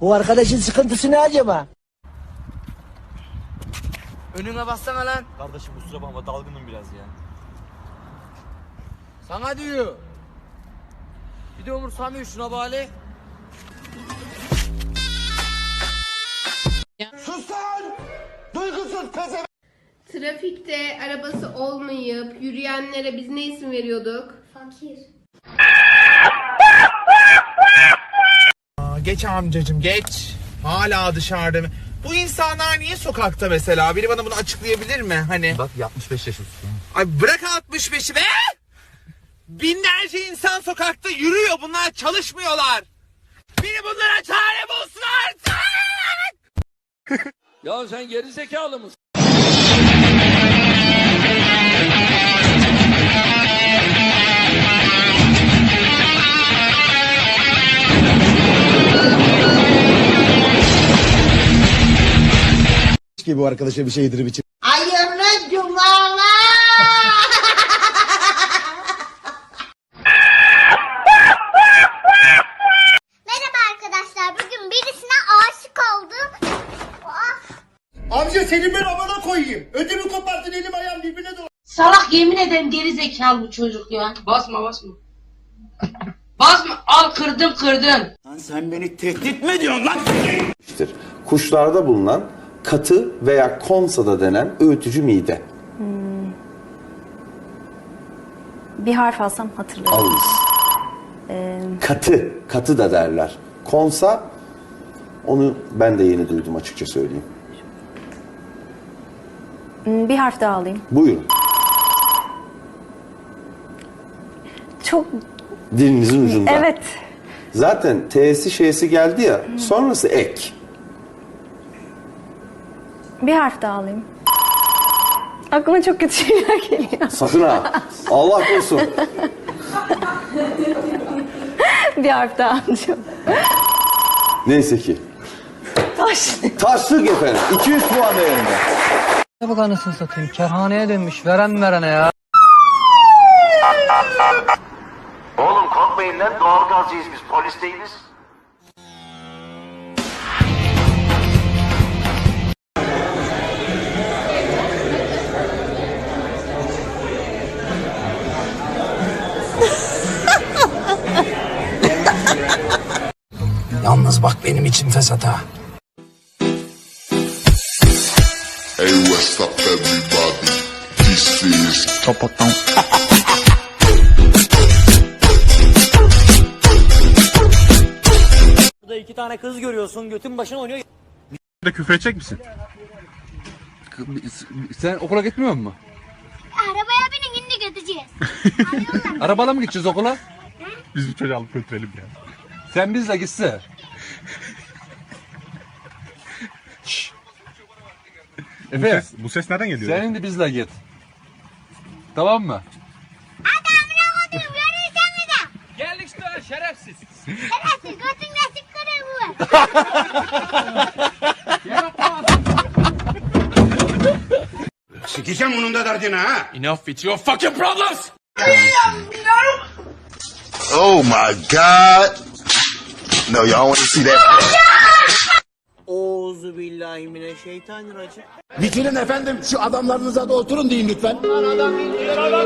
Bu arkadaşın sıkıntısı ne acaba? Önüne bassana lan. Kardeşim kusura bakma dalgınım biraz ya. Sana diyor. Bir de umursamıyor şuna bari. Trafikte arabası olmayıp yürüyenlere biz ne isim veriyorduk? Fakir. Geç amcacım geç. Hala dışarıda mı? Bu insanlar niye sokakta mesela? Biri bana bunu açıklayabilir mi? Hani Bak 65 yaş üstü. ay bırak 65'i be! Binlerce insan sokakta yürüyor. Bunlar çalışmıyorlar. Biri bunlara çare bulsun artık! Ya sen geri zekalı mısın? Ki bu arkadaşa bir şey yedirip için. Hayırlı cumalar. Merhaba arkadaşlar. Bugün birisine aşık oldum. Ah. Amca senin ben amana koyayım. Ödümü kopartın elim ayağım birbirine dolan. Salak yemin ederim geri zekalı bu çocuk ya. Basma basma. basma al kırdım kırdım. Sen beni tehdit mi ediyorsun lan? Kuşlarda bulunan katı veya konsada denen öğütücü mide. Bir harf alsam hatırlarım. Alınız. Katı, katı da derler. Konsa onu ben de yeni duydum açıkça söyleyeyim. Hmm, Bir harf daha alayım. Buyurun. Çok Dilinizin ucunda. evet. Zaten T'si şeysi geldi ya sonrası ek. Bir harf daha alayım. Aklıma çok kötü şeyler geliyor. Sakın ha. Allah korusun. Bir harf daha alacağım. Neyse ki. Taş. Taşlık efendim. 200 puan değerinde. Ne bak anasını satayım. Kerhaneye dönmüş. Veren verene ya. Oğlum korkmayın lan doğal gazcıyız biz polis değiliz. Yalnız bak benim için fesat ha. Hey, what's up, everybody? This is Topottan. Burada iki tane kız görüyorsun götün başına oynuyor. de küfür edecek misin? Sen okula gitmiyor musun? Arabaya binin şimdi gideceğiz. Arabayla mı gideceğiz okula? Biz bu çocuğu alıp götürelim ya. Sen bizle gitse. Efe Bu ses nereden geliyor? sen de bizle git. Tamam mı? Gel işte şerefsiz. Bu var. Sikeceğim onun da derdine ha. Enough with your fucking problems! Oh my god! No, y'all want to see that? Oğuzu billahi mineşşeytanirracim. Bitirin efendim şu adamlarınıza da oturun deyin lütfen.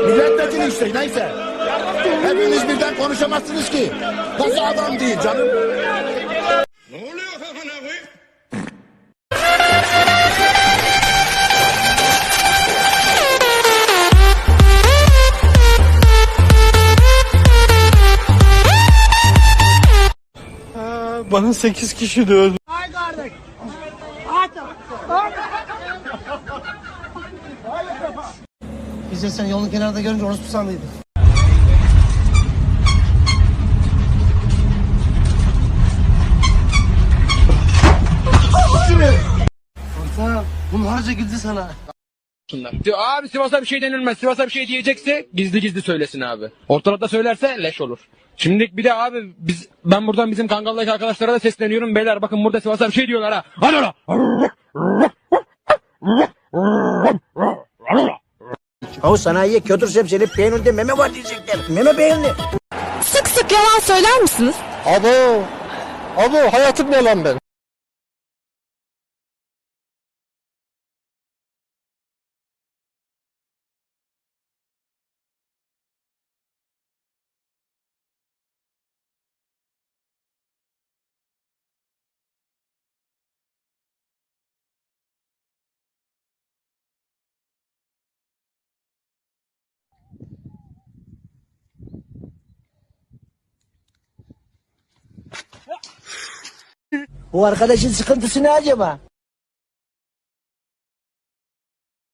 Milletvekili işte neyse. Hepiniz birden konuşamazsınız ki. Nasıl adam değil canım. Ne oluyor kafana? Bana 8 kişi dövdü. Biz de seni yolun kenarında görünce orospu sandıydık. Orta bunlarca güldü sana. Diyor abi Sivas'a bir şey denilmez. Sivas'a bir şey diyecekse gizli gizli söylesin abi. Ortalıkta söylerse leş olur. Şimdi bir de abi biz ben buradan bizim Kangal'daki arkadaşlara da sesleniyorum. Beyler bakın burada Sivas'a bir şey diyorlar ha. Hadi ola. O sanayiye kötü sebzeli peynirde meme var diyecekler. Meme peyniri. Sık sık yalan söyler misiniz? Abo. Abo hayatım yalan ben. Bu arkadaşın sıkıntısı ne acaba?